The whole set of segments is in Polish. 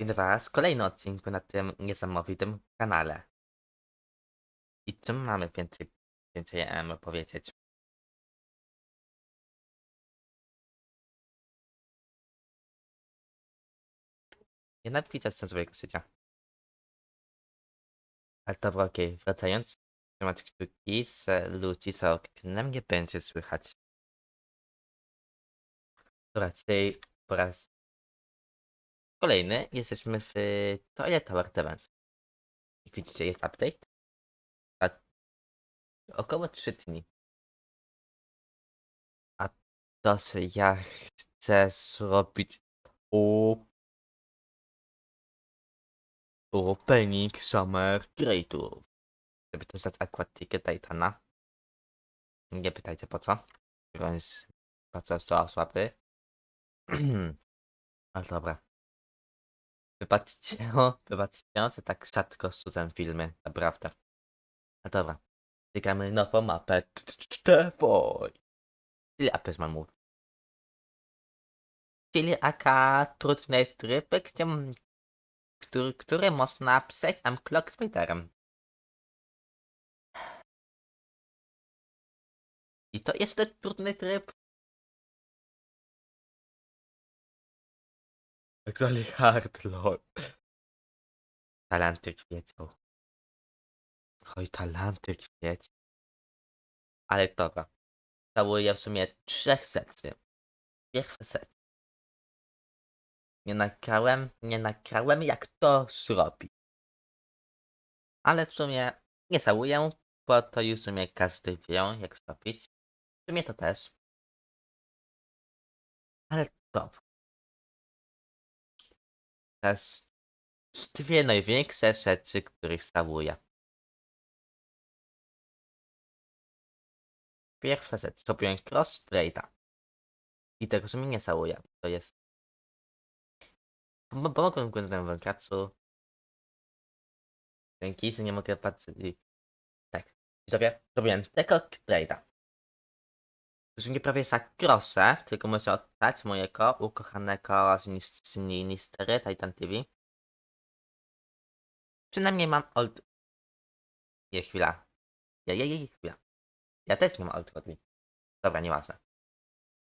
Dzień was, kolejny odcinku na tym niesamowitym kanale. I czym mamy więcej, więcej em, powiedzieć? Nienawidzę swojego życia. Ale dobra, okej, wracając. Trzymać kciuki z ludzi za oknem nie będzie słychać. Dobra, dzisiaj po raz kolejny jesteśmy w Toilet Tower Defense. Jak widzicie jest update. A około 3 dni. A to ja chcę zrobić Opening Summer Creatorów. Żeby to zdać Aquatic Titana. Nie pytajcie po co. Więc po co są słaby. Ale dobra. Wybaczcie, wybaczcie, że tak rzadko słucham filmy, naprawdę. No dobra. Czekamy nową mapę. Cztewoj. Czyli apes mam mówić. Czyli aka trudny tryb, gdzie, który można przejść am clock spiderem. I to jest ten trudny tryb. Actually hard, lol. Talenty kwiecią. Oj, talenty kwieć. Ale dobra. Całuję w sumie trzech sekcji. Pierwsza sekcja. Nie nagrałem, nie nagrałem jak to zrobić. Ale w sumie nie całuję, bo to już w sumie każdy wie jak zrobić. W sumie to też. Ale dobra. Teraz dwie największe rzeczy, których całuję. Pierwsza rzecz, zrobiłem cross trade'a. I tego sobie nie całuję. To jest... Bo Pomogłem Gwendolyn Węgracu. Dzięki, że nie mogę patrzeć. Tak. I sobie zrobiłem tego trade'a. Już nie prawie za crossę, tylko muszę oddać mojego ukochanego z Nistery Titan TV. Przynajmniej mam old... Nie, chwila. Ja, ja, ja, chwila. Ja też nie mam old Godwin. Dobra, nieważne.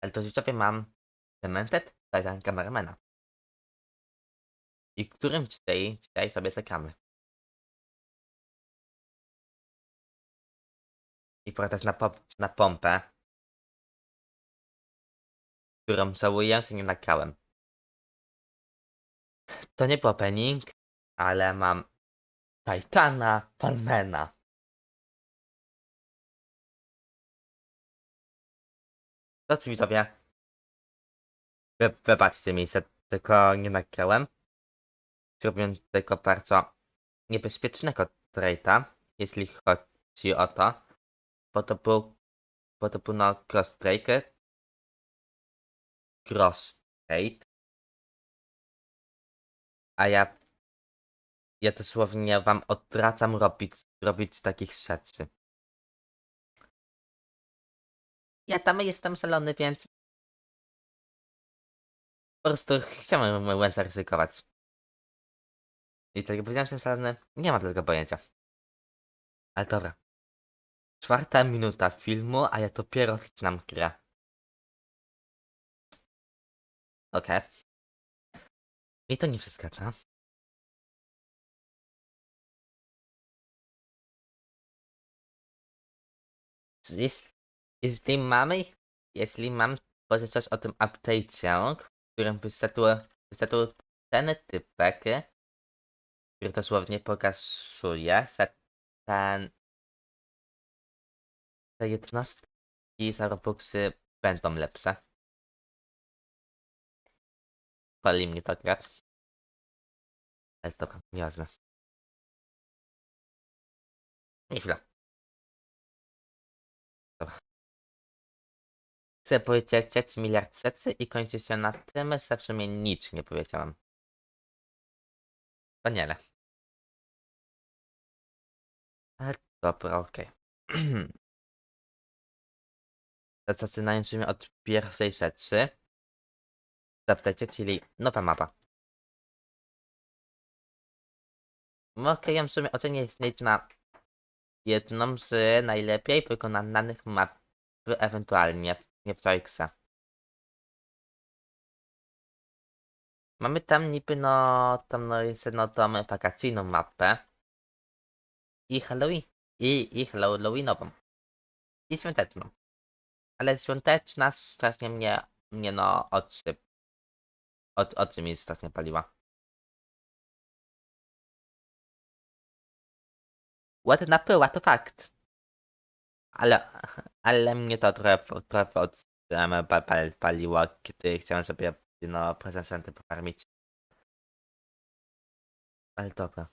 Ale to już sobie mam Cemented Titan Cameramana. I którym dzisiaj, dzisiaj sobie zagramy. I teraz na, pop, na pompę. Którą całuję, się nie nagrałem. To nie był opening, ale mam Titana Farmana. To co widzowie? Wy, wybaczcie mi, że tylko nie nagrałem. Zrobiłem tylko bardzo niebezpiecznego trade'a, jeśli chodzi o to. Bo to był, bo to był no cross trade. Cross trade. A ja, ja dosłownie wam odradzam robić, robić takich rzeczy. Ja tam jestem szalony, więc po prostu chciałem zaryzykować. I tak jak powiedziałem, że szalony, nie ma tego pojęcia. Ale dobra. Czwarta minuta filmu, a ja dopiero zaczynam grę. Okej. Mi to nie przeszkadza. Jeśli, mamy, jeśli mam coś o tym update'cie, w którym wyszedł, wyszedł ten typek, który dosłownie pokazuje, że ten te jednostki za Robuxy będą lepsze. Pali mnie to grać. Ale dobra, jasne. Nie chwila. Dobra. Chcę powiedzieć miliard secy i kończy się na tym, że w sumie nic nie powiedziałam. Wspaniale. Ale dobra, okej. W sumie od pierwszej rzeczy. Zapytajcie, czyli nowa mapa. Mogę ją w sumie ocenić na jedną z najlepiej wykonanych map, ewentualnie nie w Troiksa. Mamy tam niby no, tam no jest no tą wakacyjną mapę i Halloween, i, i Halloweenową. I świąteczną. Ale świąteczna strasznie mnie, mnie no oczy, od, oczy mi strasznie paliła. Ładna pyła, to fakt. Ale, ale mnie to trochę, trochę od, em, pa- pa- paliło, kiedy chciałem sobie no, prezenty pofarmić. Ale dobra.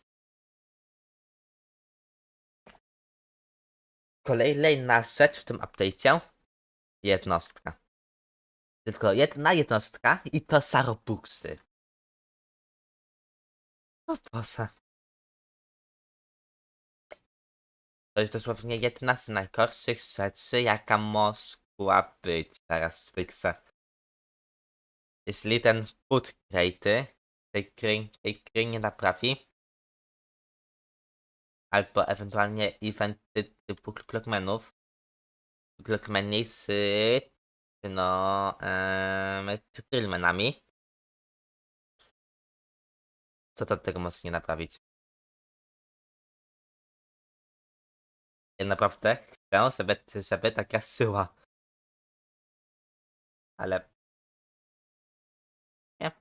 Kolejna rzecz w tym update'cie. Jednostka. Tylko jedna jednostka i to Sarobuksy. O Boże. To jest dosłownie jedna z najgorszych rzeczy, jaka mogła być teraz w Tyxa. Jeśli ten food crate tej gry, tej gry nie naprawi, albo ewentualnie eventy typu Clockmanów, Clockmani no, em, Trillmanami, to to tego nie naprawić. Ja naprawdę chcę, żeby, żeby taka syła. Ale... Nie.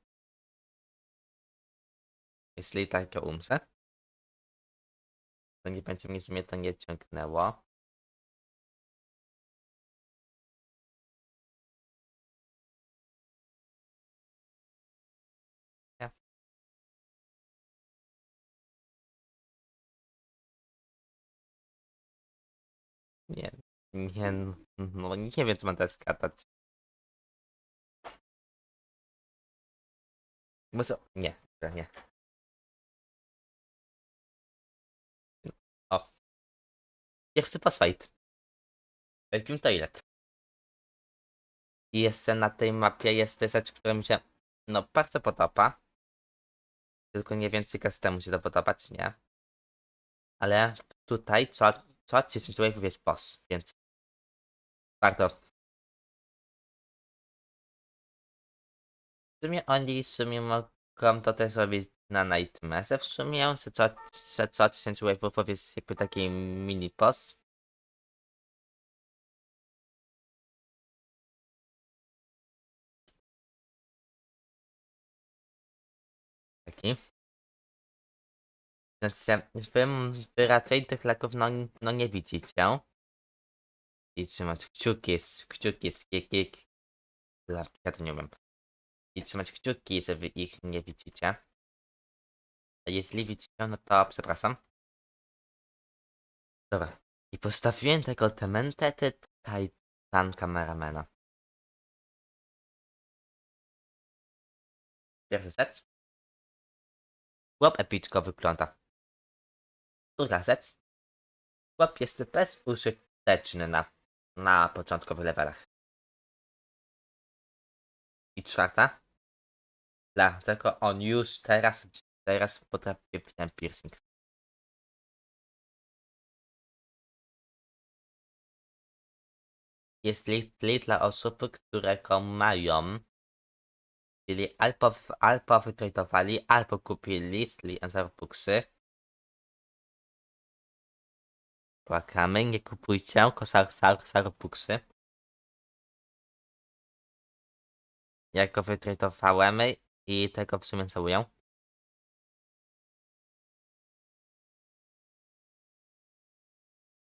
Jeśli tak umrze, to nie będzie mnie, mnie to nie ciągnęło. Nie, nie, no nie wiem co mam teraz skatać. Może, nie, dobra, nie. O. Pierwszy boss fight. W Wielkim Toilet. I jeszcze na tej mapie jest rzecz, która mi się, no, bardzo podoba. Tylko nie czy każdemu się to podobać, nie? Ale tutaj co, co 10 wave'ów jest boss, więc warto. W sumie oni w sumie mogą to też zrobić na Nightmare'ze w sumie, że co 10 wave'ów jest jakby taki mini boss. Znaczy, wy, wy raczej tych leków no, no nie widzicie. I trzymać kciuki, kciuki, kikik. Ja to nie wiem. I trzymać kciuki, że wy ich nie widzicie. A jeśli widzicie, no to przepraszam. Dobra. I postawiłem tego tementety Titan kameramana. Pierwszy set. Chłop epicko wygląda. Druga rzecz. Chłop jest bezużyteczny na, na początkowych levelach. I czwarta. Dlaczego on już teraz, teraz potrafi wbić ten piercing? Jest li, li dla osób, które go mają, czyli albo, w- albo wytradowali, albo kupili z Enzerbooksy. Płakamy, nie kupujcie kosar, sar, Sarbuksy. Jak go wytradowałem i tego w sumie całuję.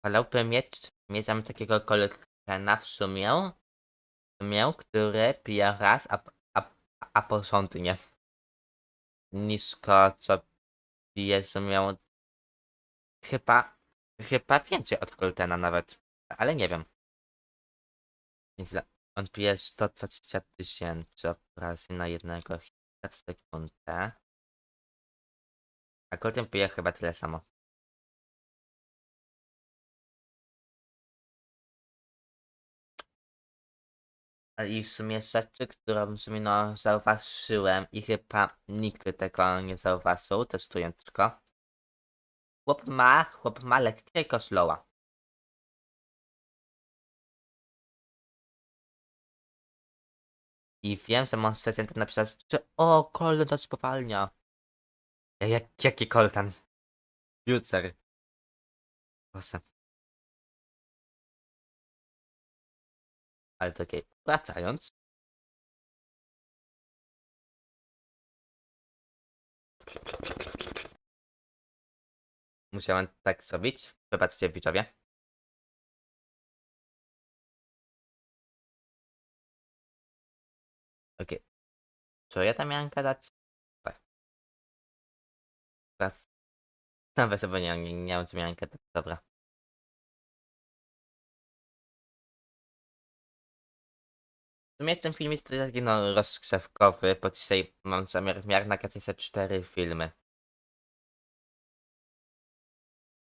Wolałbym mieć, mieć tam takiego kolekcjona w sumie, w sumie, który pije raz, a, a, a porządnie. Nisko, co pije w sumie chyba, chyba więcej od Coltena nawet, ale nie wiem. On pije 120 tysięcy operacji na jednego hita sekundę. A Colten pije chyba tyle samo. I w sumie rzeczy, którą w sumie no zauważyłem i chyba nikt tego nie zauważył, testując tylko. Chłop ma, chłop ma lekkiego slowa. I wiem, że może sobie napisać, że o, to spowalnia. Ja, jak, jaki Colton? Future. Proszę. Ale to okej. Wracając. Musiałem tak zrobić. Wybaczcie widzowie. Okej. Co ja tam miałem gadać? Tak. Teraz. Nawet sobie nie, nie, nie wiem, co miałem gadać. Dobra. W sumie ten film jest taki no rozgrzewkowy, bo dzisiaj mam zamiar w miarę nagrać sobie cztery filmy.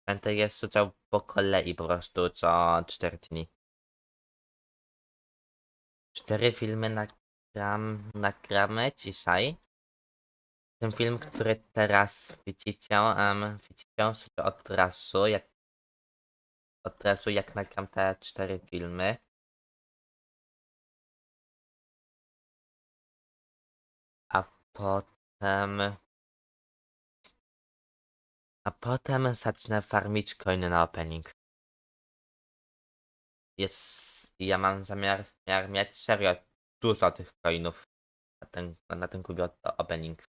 Będę je rzucał po kolei po prostu co 4 dni. Cztery filmy nagram, nagramy dzisiaj. Ten film, który teraz widzicie, um, widzicie od razu, jak od razu jak nagram te cztery filmy. A potem... A potem zacznę farmić coiny na opening. Jest... Ja mam zamiar, zamiar mieć serio dużo tych coinów na ten, na ten kubie opening.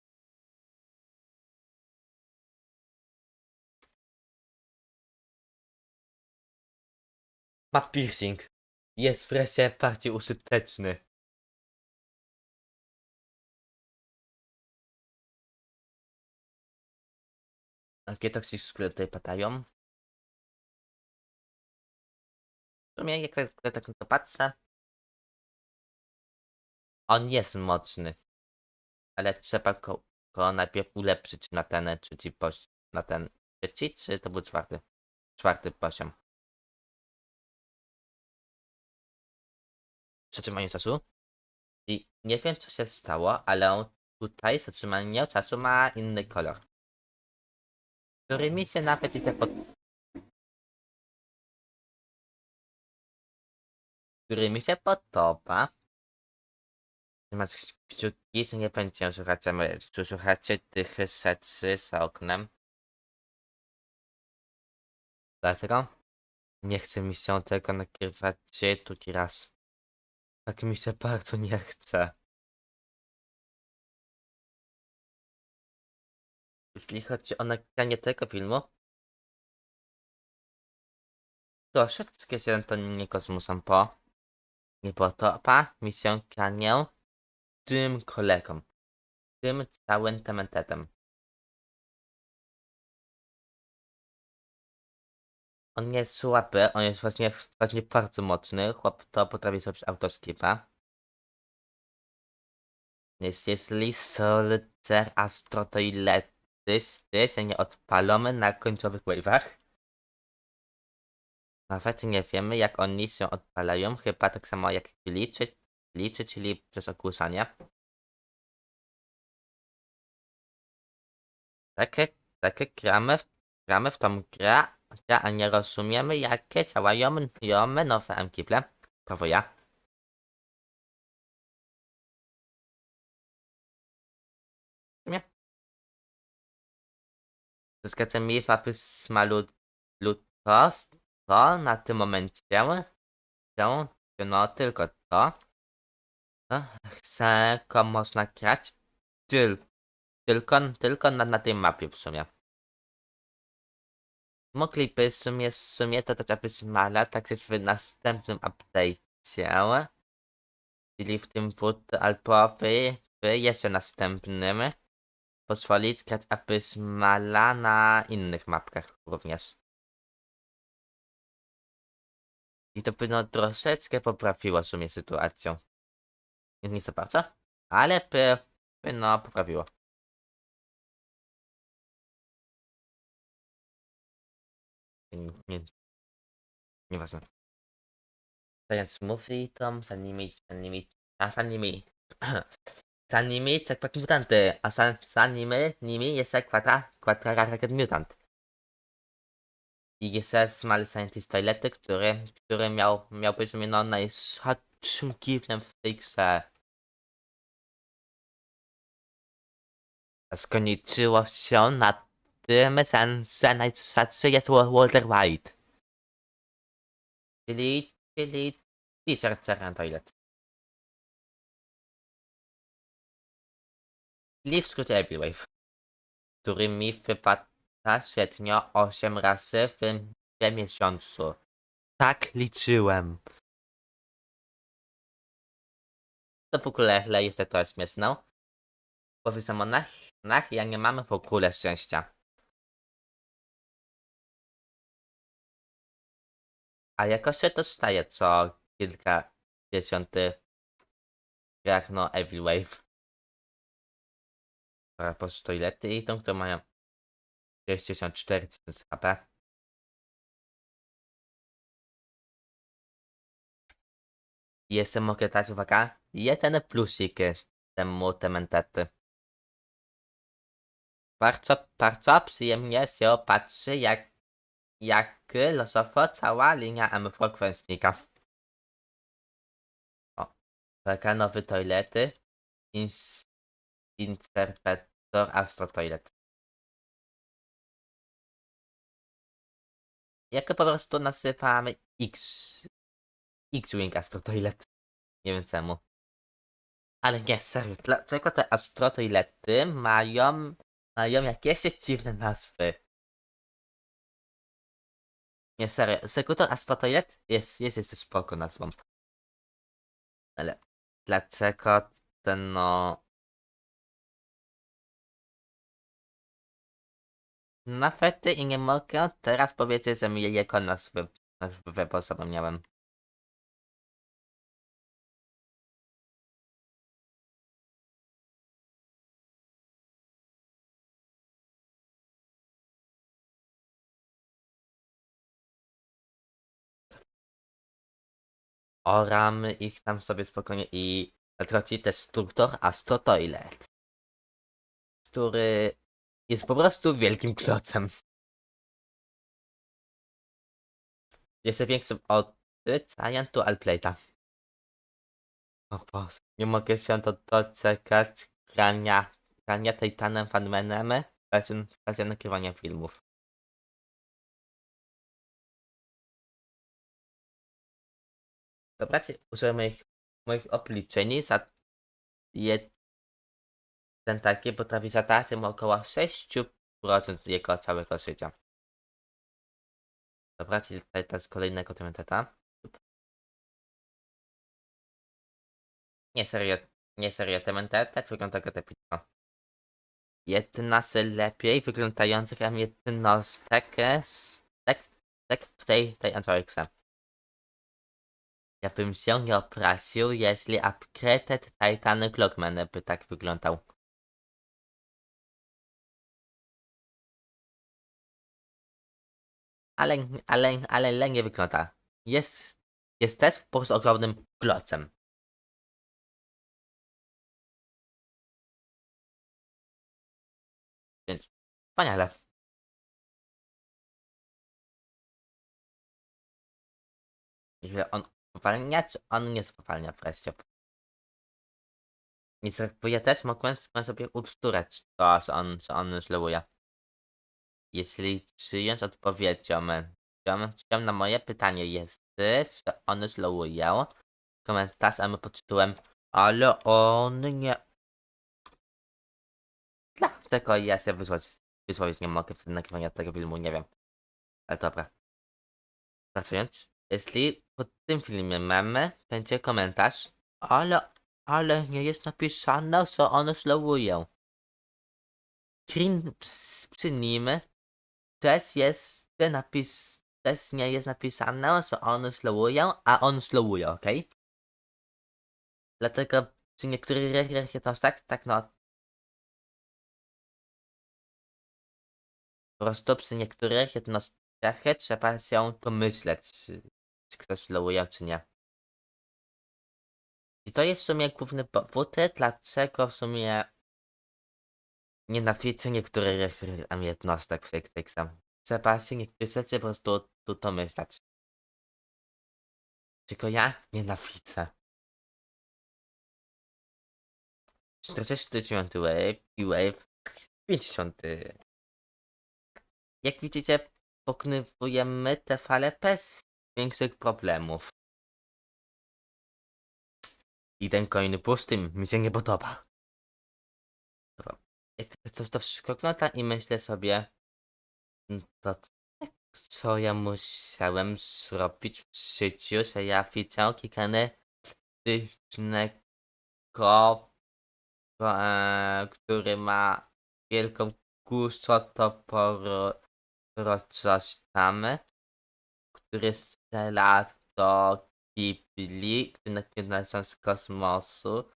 Ma piercing. Jest wreszcie bardziej użyteczny. Jakie toksyczne tutaj padają? W sumie jak tak, tak, to patrzę, on jest mocny, ale trzeba go, go najpierw ulepszyć na ten trzeci poziom, na ten trzeci, czy to był czwarty? Czwarty poziom. Zatrzymanie czasu. I nie wiem co się stało, ale on tutaj zatrzymanie czasu ma inny kolor. Który mi się nawet i pod... Który mi się podoba. Trzymać kciuki, że nie będzie słuchacie, słuchacie tych rzeczy za oknem. Dlaczego? Nie chce mi się tego nagrywać drugi raz. Tak mi się bardzo nie chce. Jeśli chodzi o nagranie tego filmu, to niego zmuszam po. Nie podoba mi się granie tym kolegą. Tym całym tementetem. On nie jest słaby, on jest właśnie, właśnie bardzo mocny. Chłop to potrafi zrobić autoskipa. Jest, jeśli Soldier Astro ty się nie odpalamy na końcowych wave'ach. Nawet nie wiemy jak oni się odpalają, chyba tak samo jak liczy, liczy czyli przez ogłuszanie. Takie, takie gramy, gramy w tą grę, a nie rozumiemy jakie działają ją nowe emkiple. Prawo ja. Nie. Zgadzam mi wapys malutos, to na tym momencie chcę, no tylko to. No, chcę można grać tyl, tylko, tylko na, na tej mapie w sumie. Mogliby w sumie, w sumie to to smala, tak jest w następnym update'cie. Czyli w tym wód albo w, w jeszcze następnym pozwolić grać Abysmala na innych mapkach również. I to by no troszeczkę poprawiło w sumie sytuację. Nie, za bardzo, ale by, by no poprawiło. Nie, nie, nieważne. Zając mówi tam z anime, anime, a z anime, jak pak mutanty, a z anime nimi jest kwata, kwata raket mutant. IGSS Small Scientist Toilety, który, który miał, miał być no, najsłabszym giblem w tej grze. Skończyło się na tym, że, że najsłabszy jest Wa- Walter White. Czyli, czyli Teacher Toilet. Czyli w skrócie Epiwave, który mi wypada średnio 8 razy w, w miesiącu. Tak liczyłem. To w ogóle jest to śmieszne. Bo w samonach ja nie mamy w ogóle szczęścia. A jakoś się to staje co kilka dziesiąty w grach no Evil Wave. Dobra, po prostu toilety i tą, które mają 64 tysiące HP. Jeszcze mogę dać, uwaga, jeden plusik temu tementety. Bardzo, bardzo przyjemnie się patrzy, jak, jak losowo cała linia MFO znika. O, taka nowy toilety. Ins, Interpretor Astro Toilet. Jak po prostu nasypamy X. X-Wing Astro Toilet. Nie wiem czemu. Ale nie, serio, dlaczego te Astro Toilety mają, mają jakieś dziwne nazwy? Nie, serio, Sekutor Astro Toilet jest, jest, jest spoko nazwą. Ale dlaczego ten no... Nawet i nie mogę teraz powiedzieć, że mi jego nazwy, nazwy zapomniałem. Oramy ich tam sobie spokojnie i traci destruktor Astro Toilet. Który jest po prostu wielkim klocem. Jest większym od Giant to Alplate'a. O Boże, nie mogę się do, doczekać grania, grania Titanem Fanmanem w razie nagrywania filmów. Zobaczcie, użyłem moich, moich obliczeń za jeden taki potrafi zadać mu około 6% jego całego życia. Zobaczcie tutaj teraz kolejnego temateta. Nie serio, nie serio, tementetet wygląda go epicko. Jedna z lepiej wyglądających jednostek z tak, tak w tej, tej Antorikse. Ja bym się nie oprasił, jeśli upgraded Titan Clockman by tak wyglądał. Ale, ale, ale, ale nie wygląda. Jest, jest też po prostu ogromnym klocem. Więc wspaniale. Ile on spowalnia, czy on nie spowalnia wreszcie? Nic jakby ja też mogłem sobie usturać to, co on, co on slowuje. Jeśli przyjąć odpowiedzią, odpowiedzią na moje pytanie jest, że one slowują, komentarz mamy pod tytułem ale on nie... Dlaczego ja się wysłać, wysłowić nie mogę w nagrywania tego filmu, nie wiem. Ale dobra. Pracując, jeśli pod tym filmie mamy, będzie komentarz, ale, ale nie jest napisane, że one slowują. Screen przy nim też jest napis, też nie jest napisane, że one slowują, a on slowuje, ok? Dlatego przy niektórych jednostkach, tak no, po prostu przy niektórych jednostkach trzeba się domyśleć, czy, czy ktoś slowuje, czy nie. I to jest w sumie główny powód, dlaczego w sumie nienawidzę niektórych jednostek w tej, tej trzeba się niektóre rzeczy po prostu tu domyślać. Tylko ja nienawidzę. 49 wave i wave 50. Jak widzicie, pokonywujemy te fale bez większych problemów. I ten kolejny pusty mi się nie podoba. Jak coś to wszystko ogląda i myślę sobie, "Mm, to co ja musiałem zrobić w życiu, że ja widział gigantycznego, e, który ma wielką gustotoporozczaszczamy, który strzela do kibli, który nakierował z kosmosu.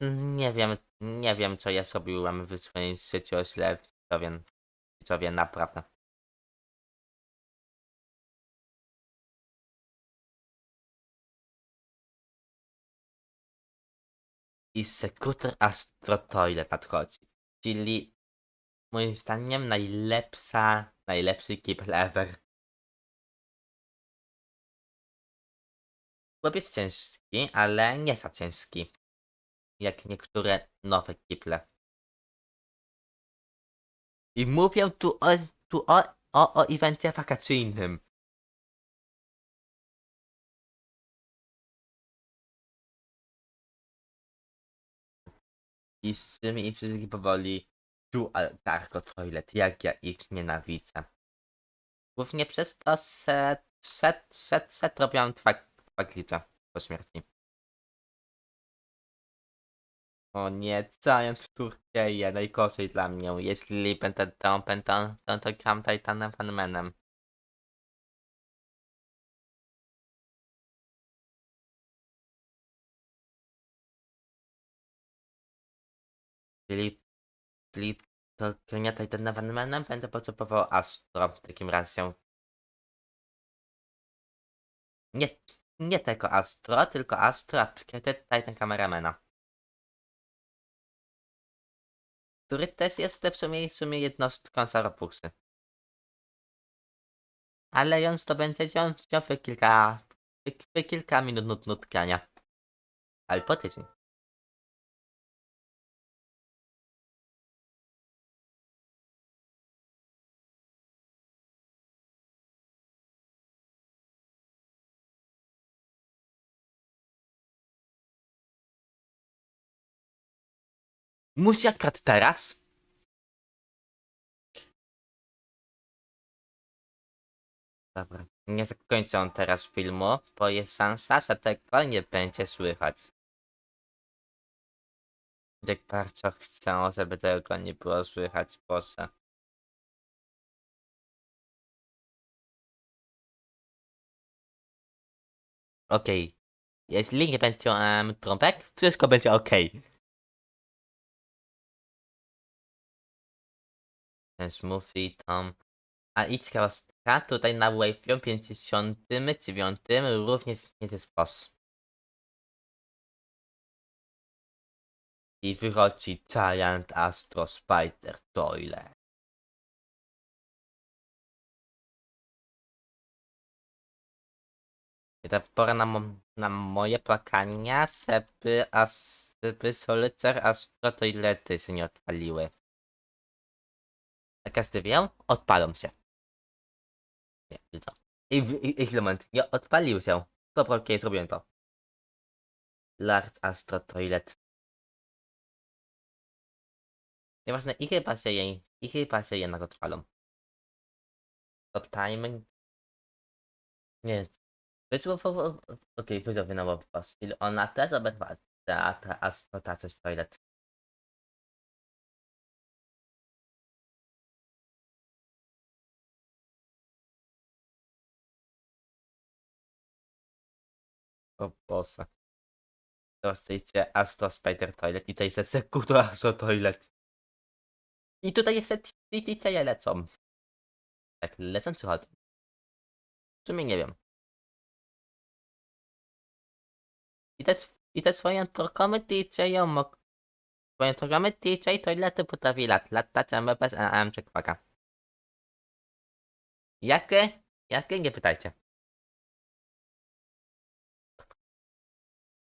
Nie wiem, nie wiem co ja zrobiłem w swoim życiu źle, widzowie, widzowie, naprawdę. I Sekutor Astro Toilet nadchodzi, czyli moim zdaniem najlepsza, najlepszy kibel ever. Chłop jest ciężki, ale nie za ciężki. Jak niektóre nowe kible. I mówię tu o, tu o, o, o evencie wakacyjnym. I z tym i wszystkich powoli Dual Darko Toilet, jak ja ich nienawidzę. Głównie przez to set, set, set, set robią dwa, dwa po śmierci. O nie, Giant Turkey, najgorzej dla mnie. Jeśli będę tą, będę, to, gram Titanem Fanmanem. Czyli, czyli to grania Titanem Fanmanem będę potrzebował Astro w takim razie. Nie, nie tego Astro, tylko Astro Upgraded Titan Cameramana. Który też jest w sumie, w sumie jednostką Zaropuxy. Ale on to będzie w kilka, kilka minut nut, nut grania. Albo tydzień. Musi akurat teraz? Dobra, nie zakończę teraz filmu, bo jest szansa, że tego nie będzie słychać. Jak bardzo chcę, żeby tego nie było słychać, proszę. Okej. Jeśli nie będzie um, trąbek, wszystko będzie okej. Ten smoothie tam. A idź kostka tutaj na wave 59 również jest boss. I wychodzi Giant Astro Spider Toilet. Ta pora na, mo na moje płakania, żeby, as żeby Solitaire Astro Toilety się nie odpaliły. Każdy wie, odpalą się. Nie, i co? I, w- i, i moment, odpalił się. Dobra, okej, zrobiłem to. Large Astro Toilet. Nieważne, i chyba się jej, i chyba się jednak odpalą. Stop timing. Nie. Wyszło, okej, powiedział na was. Ona też ta Astro Toilet. O Boże. Chcecie Astro Spider Toilet i tutaj jest Sekuro Astro Toilet. I tutaj jeszcze TTC lecą. Tak, lecą czy chodzą? W sumie nie wiem. I te, i te swoją drogą DJ-ą mog... Swoją drogą DJ Toilety potrafi lat, latać, bez AM czy kwaka. Jakie? Jakie? Nie pytajcie.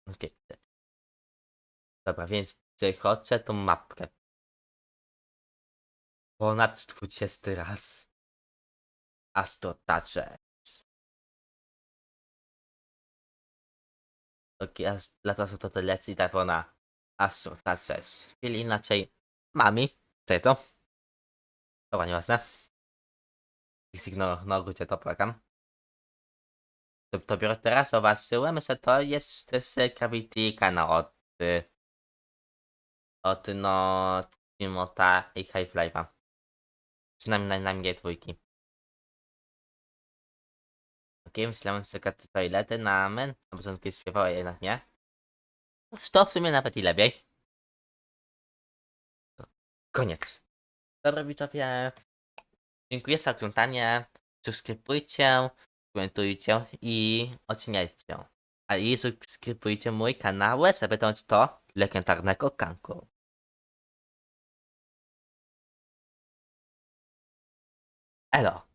Okej. Dobra, więc przechodzę tą mapkę. Ponad 20 raz. Aż to tacze. Okej, aż lata są to te lecz tak ona. Aż to tacze. Czyli inaczej. Mami. Co to? Dobra, nieważne. Zignoruję to program. To, to biorę teraz zobaczyłem, że to jest z Gravity kanał od od no Timota i High Life'a. Przynajmniej na, na mnie dwójki. Okej, myślałem, że to toilety na men. Na początku śpiewała, jednak nie. To w sumie nawet i lepiej. Koniec. Dobra widzowie. Dziękuję za oglądanie. Subskrybujcie, komentujcie i oceniajcie. A i subskrybujcie mój kanał, dąć do legendarnego kanku. Elo.